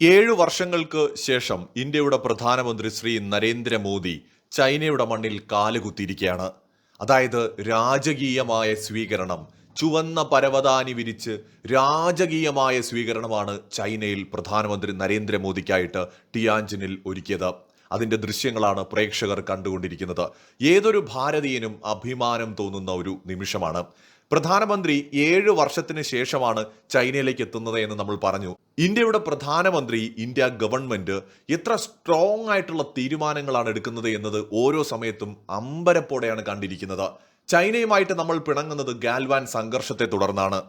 ഏഴു വർഷങ്ങൾക്ക് ശേഷം ഇന്ത്യയുടെ പ്രധാനമന്ത്രി ശ്രീ നരേന്ദ്രമോദി ചൈനയുടെ മണ്ണിൽ കാലുകുത്തിയിരിക്കുകയാണ്. അതായത് രാജകീയമായ സ്വീകരണം ചുവന്ന പരവതാനി വിരിച്ച് രാജകീയമായ സ്വീകരണമാണ് ചൈനയിൽ പ്രധാനമന്ത്രി നരേന്ദ്രമോദിക്കായിട്ട് ടിയാഞ്ചിനിൽ ഒരുക്കിയത്. അതിന്റെ ദൃശ്യങ്ങളാണ് പ്രേക്ഷകർ കണ്ടുകൊണ്ടിരിക്കുന്നത്. ഏതൊരു ഭാരതീയനും അഭിമാനം തോന്നുന്ന ഒരു നിമിഷമാണ്. പ്രധാനമന്ത്രി ഏഴ് വർഷത്തിന് ശേഷമാണ് ചൈനയിലേക്ക് എത്തുന്നത് എന്ന് നമ്മൾ പറഞ്ഞു. ഇന്ത്യയുടെ പ്രധാനമന്ത്രി ഇന്ത്യ ഗവൺമെന്റ് എത്ര സ്ട്രോങ് ആയിട്ടുള്ള തീരുമാനങ്ങളാണ് എടുക്കുന്നത് എന്നത് ഓരോ സമയത്തും അമ്പരപ്പോടെയാണ് കണ്ടിരിക്കുന്നത്. ചൈനയുമായിട്ട് നമ്മൾ പിണങ്ങുന്നത് ഗാൽവാൻ സംഘർഷത്തെ തുടർന്നാണ്.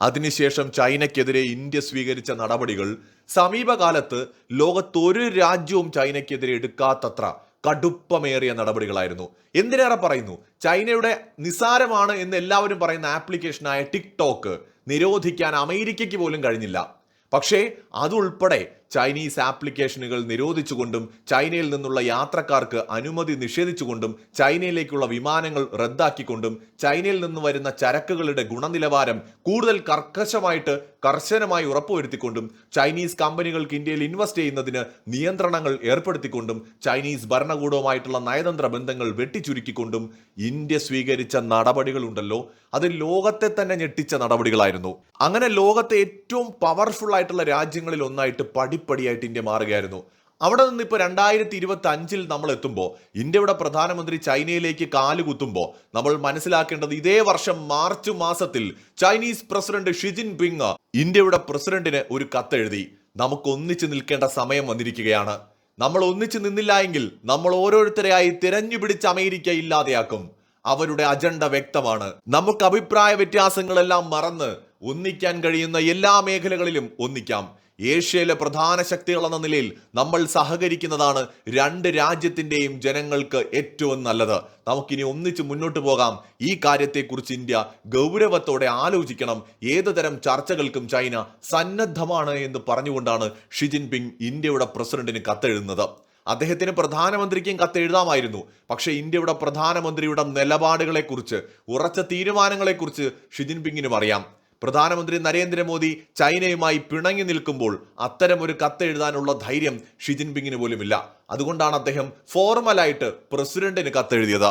അതിനുശേഷം ചൈനയ്ക്കെതിരെ ഇന്ത്യ സ്വീകരിച്ച നടപടികൾ സമീപകാലത്ത് ലോകത്തൊരു രാജ്യവും ചൈനയ്ക്കെതിരെ എടുക്കാത്തത്ര കടുപ്പമേറിയ നടപടികളായിരുന്നു. എന്തിനേറെ പറയുന്നു? ചൈനയുടെ നിസാരമാണ് എന്ന് എല്ലാവരും പറയുന്ന ആപ്ലിക്കേഷനായ ടിക്ടോക്ക് നിരോധിക്കാൻ അമേരിക്കയ്ക്ക് പോലും കഴിഞ്ഞില്ല. പക്ഷേ അതുൾപ്പെടെ ചൈനീസ് ആപ്ലിക്കേഷനുകൾ നിരോധിച്ചുകൊണ്ടും ചൈനയിൽ നിന്നുള്ള യാത്രക്കാർക്ക് അനുമതി നിഷേധിച്ചുകൊണ്ടും ചൈനയിലേക്കുള്ള വിമാനങ്ങൾ റദ്ദാക്കിക്കൊണ്ടും ചൈനയിൽ നിന്ന് വരുന്ന ചരക്കുകളുടെ ഗുണനിലവാരം കൂടുതൽ കർക്കശമായിട്ട് കർശനമായി ഉറപ്പുവരുത്തിക്കൊണ്ടും ചൈനീസ് കമ്പനികൾക്ക് ഇന്ത്യയിൽ ഇൻവെസ്റ്റ് ചെയ്യുന്നതിന് നിയന്ത്രണങ്ങൾ ഏർപ്പെടുത്തിക്കൊണ്ടും ചൈനീസ് ഭരണകൂടവുമായിട്ടുള്ള നയതന്ത്ര ബന്ധങ്ങൾ വെട്ടിച്ചുരുക്കിക്കൊണ്ടും ഇന്ത്യ സ്വീകരിച്ച നടപടികളുണ്ടല്ലോ. അത് ലോകത്തെ തന്നെ ഞെട്ടിച്ച നടപടികളായിരുന്നു. അങ്ങനെ ലോകത്തെ ഏറ്റവും പവർഫുൾ ആയിട്ടുള്ള രാജ്യങ്ങളിൽ ഒന്നായിട്ട് പടിപ്പടിയായിട്ട് ഇന്ത്യ മാറുകയായിരുന്നു. അവിടെ നിന്ന് ഇപ്പോൾ രണ്ടായിരത്തി ഇരുപത്തി അഞ്ചിൽ നമ്മൾ എത്തുമ്പോൾ ഇന്ത്യയുടെ പ്രധാനമന്ത്രി ചൈനയിലേക്ക് കാലുകുത്തുമ്പോൾ നമ്മൾ മനസ്സിലാക്കേണ്ടത് ഇതേ വർഷം മാർച്ച് മാസത്തിൽ ചൈനീസ് പ്രസിഡന്റ് ഷിജിൻ പിങ് ഇന്ത്യയുടെ പ്രസിഡന്റിന് ഒരു കത്തെഴുതി. നമുക്ക് ഒന്നിച്ചു നിൽക്കേണ്ട സമയം വന്നിരിക്കുകയാണ്. നമ്മൾ ഒന്നിച്ചു നിന്നില്ല എങ്കിൽ നമ്മൾ ഓരോരുത്തരെയായി തിരഞ്ഞുപിടിച്ച് അമേരിക്ക ഇല്ലാതെയാക്കും. അവരുടെ അജണ്ട വ്യക്തമാണ്. നമുക്ക് അഭിപ്രായ വ്യത്യാസങ്ങളെല്ലാം മറന്ന് ഒന്നിക്കാൻ കഴിയുന്ന എല്ലാ മേഖലകളിലും ഒന്നിക്കാം. ഏഷ്യയിലെ പ്രധാന ശക്തികളെന്ന നിലയിൽ നമ്മൾ സഹകരിക്കുന്നതാണ് രണ്ട് രാജ്യത്തിന്റെയും ജനങ്ങൾക്ക് ഏറ്റവും നല്ലത്. നമുക്കിനി ഒന്നിച്ച് മുന്നോട്ട് പോകാം. ഈ കാര്യത്തെക്കുറിച്ച് ഇന്ത്യ ഗൗരവത്തോടെ ആലോചിക്കണം. ഏത് തരം ചർച്ചകൾക്കും ചൈന സന്നദ്ധമാണ് എന്ന് പറഞ്ഞുകൊണ്ടാണ് ഷി ജിൻപിങ് ഇന്ത്യയുടെ പ്രസിഡന്റിന് കത്തെഴുതുന്നത്. അദ്ദേഹത്തിന് പ്രധാനമന്ത്രിക്കും കത്തെഴുതാമായിരുന്നു. പക്ഷേ ഇന്ത്യയുടെ പ്രധാനമന്ത്രിയുടെ നിലപാടുകളെക്കുറിച്ച് ഉറച്ച തീരുമാനങ്ങളെക്കുറിച്ച് ഷി ജിൻപിങ്ങിനും അറിയാം. പ്രധാനമന്ത്രി നരേന്ദ്രമോദി ചൈനയുമായി പിണങ്ങി നിൽക്കുമ്പോൾ അത്തരം ഒരു കത്ത് എഴുതാനുള്ള ധൈര്യം ഷി ജിൻപിങ്ങിന് പോലുമില്ല. അതുകൊണ്ടാണ് അദ്ദേഹം ഫോർമലായിട്ട് പ്രസിഡന്റിന് കത്തെഴുതിയത്.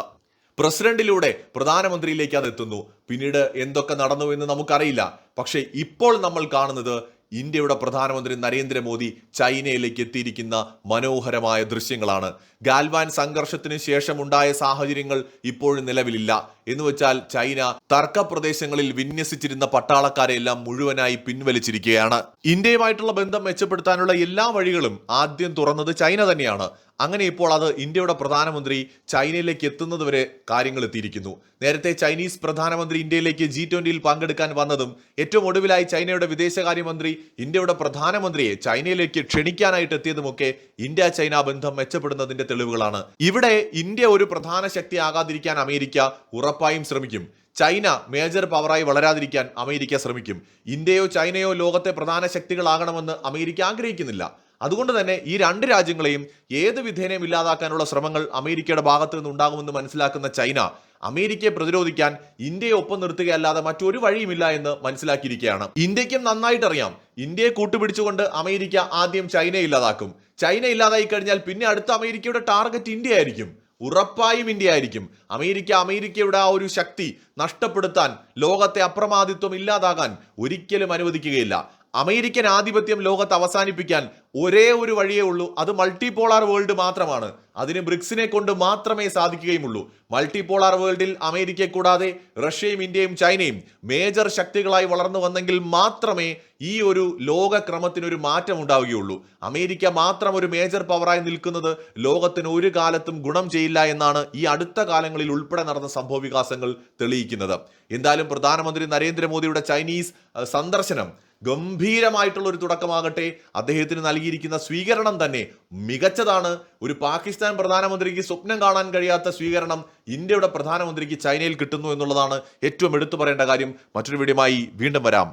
പ്രസിഡന്റിലൂടെ പ്രധാനമന്ത്രിയിലേക്ക് അത് എത്തുന്നു. പിന്നീട് എന്തൊക്കെ നടന്നു എന്ന് നമുക്കറിയില്ല. പക്ഷേ ഇപ്പോൾ നമ്മൾ കാണുന്നത് ഇന്ത്യയുടെ പ്രധാനമന്ത്രി നരേന്ദ്രമോദി ചൈനയിലേക്ക് എത്തിയിരിക്കുന്ന മനോഹരമായ ദൃശ്യങ്ങളാണ്. ഗാൽവാൻ സംഘർഷത്തിന് ശേഷമുണ്ടായ സാഹചര്യങ്ങൾ ഇപ്പോഴും നിലവിലില്ല. എന്ന് വെച്ചാൽ ചൈന തർക്ക പ്രദേശങ്ങളിൽ വിന്യസിച്ചിരുന്ന പട്ടാളക്കാരെ എല്ലാം മുഴുവനായി പിൻവലിച്ചിരിക്കുകയാണ്. ഇന്ത്യയുമായിട്ടുള്ള ബന്ധം മെച്ചപ്പെടുത്താനുള്ള എല്ലാ വഴികളും ആദ്യം തുറന്നത് ചൈന തന്നെയാണ്. അങ്ങനെ ഇപ്പോൾ അത് ഇന്ത്യയുടെ പ്രധാനമന്ത്രി ചൈനയിലേക്ക് എത്തുന്നത് വരെ കാര്യങ്ങൾ എത്തിയിരിക്കുന്നു. നേരത്തെ ചൈനീസ് പ്രധാനമന്ത്രി ഇന്ത്യയിലേക്ക് ജി ട്വന്റിയിൽ പങ്കെടുക്കാൻ വന്നതും ഏറ്റവും ഒടുവിലായി ചൈനയുടെ വിദേശകാര്യമന്ത്രി ഇന്ത്യയുടെ പ്രധാനമന്ത്രിയെ ചൈനയിലേക്ക് ക്ഷണിക്കാനായിട്ട് എത്തിയതുമൊക്കെ ഇന്ത്യ ചൈന ബന്ധം മെച്ചപ്പെടുന്നതിന്റെ തെളിവുകളാണ്. ഇവിടെ ഇന്ത്യ ഒരു പ്രധാന ശക്തിയാകാതിരിക്കാൻ അമേരിക്ക ഉറപ്പായും ശ്രമിക്കും. ചൈന മേജർ പവറായി വളരാതിരിക്കാൻ അമേരിക്ക ശ്രമിക്കും. ഇന്ത്യയോ ചൈനയോ ലോകത്തെ പ്രധാന ശക്തികളാകണമെന്ന് അമേരിക്ക ആഗ്രഹിക്കുന്നില്ല. അതുകൊണ്ട് തന്നെ ഈ രണ്ട് രാജ്യങ്ങളെയും ഏത് വിധേനയും ഇല്ലാതാക്കാനുള്ള ശ്രമങ്ങൾ അമേരിക്കയുടെ ഭാഗത്തു നിന്ന് ഉണ്ടാകുമെന്ന് മനസ്സിലാക്കുന്ന ചൈന അമേരിക്കയെ പ്രതിരോധിക്കാൻ ഇന്ത്യയെ ഒപ്പം നിർത്തുകയല്ലാതെ മറ്റൊരു വഴിയുമില്ല എന്ന് മനസ്സിലാക്കിയിരിക്കുകയാണ്. ഇന്ത്യക്കും നന്നായിട്ട് അറിയാം ഇന്ത്യയെ കൂട്ടുപിടിച്ചുകൊണ്ട് അമേരിക്ക ആദ്യം ചൈനയെ ഇല്ലാതാക്കും. ചൈന ഇല്ലാതായി കഴിഞ്ഞാൽ പിന്നെ അടുത്ത അമേരിക്കയുടെ ടാർഗറ്റ് ഇന്ത്യ ആയിരിക്കും ഉറപ്പായും ഇന്ത്യ ആയിരിക്കും അമേരിക്ക അമേരിക്കയുടെ ആ ഒരു ശക്തി നഷ്ടപ്പെടുത്താൻ ലോകത്തെ അപ്രമാദിത്വം ഇല്ലാതാകാൻ ഒരിക്കലും അനുവദിക്കുകയില്ല. അമേരിക്കൻ ആധിപത്യം ലോകത്ത് അവസാനിപ്പിക്കാൻ ഒരേ ഒരു വഴിയേ ഉള്ളൂ. അത് മൾട്ടിപോളാർ വേൾഡ് മാത്രമാണ്. അതിന് ബ്രിക്സിനെ കൊണ്ട് മാത്രമേ സാധിക്കുകയുമുള്ളൂ. മൾട്ടിപോളാർ വേൾഡിൽ അമേരിക്കയെ കൂടാതെ റഷ്യയും ഇന്ത്യയും ചൈനയും മേജർ ശക്തികളായി വളർന്നു വന്നെങ്കിൽ മാത്രമേ ഈ ഒരു ലോകക്രമത്തിനൊരു മാറ്റം ഉണ്ടാവുകയുള്ളൂ. അമേരിക്ക മാത്രം ഒരു മേജർ പവറായി നിൽക്കുന്നത് ലോകത്തിന് ഒരു കാലത്തും ഗുണം ചെയ്യില്ല എന്നാണ് ഈ അടുത്ത കാലങ്ങളിൽ ഉൾപ്പെടെ നടന്ന സംഭവ വികാസങ്ങൾ തെളിയിക്കുന്നത്. എന്തായാലും പ്രധാനമന്ത്രി നരേന്ദ്രമോദിയുടെ ചൈനീസ് സന്ദർശനം ഗംഭീരമായിട്ടുള്ള ഒരു തുടക്കമാകട്ടെ. അദ്ദേഹത്തിന് നൽകിയിരിക്കുന്ന സ്വീകരണം തന്നെ മികച്ചതാണ്. ഒരു പാകിസ്ഥാൻ പ്രധാനമന്ത്രിക്ക് സ്വപ്നം കാണാൻ കഴിയാത്ത സ്വീകരണം ഇന്ത്യയുടെ പ്രധാനമന്ത്രിക്ക് ചൈനയിൽ കിട്ടുന്നു എന്നുള്ളതാണ് ഏറ്റവും എടുത്തു പറയേണ്ട കാര്യം. മറ്റൊരു വീഡിയോമായി വീണ്ടും വരാം.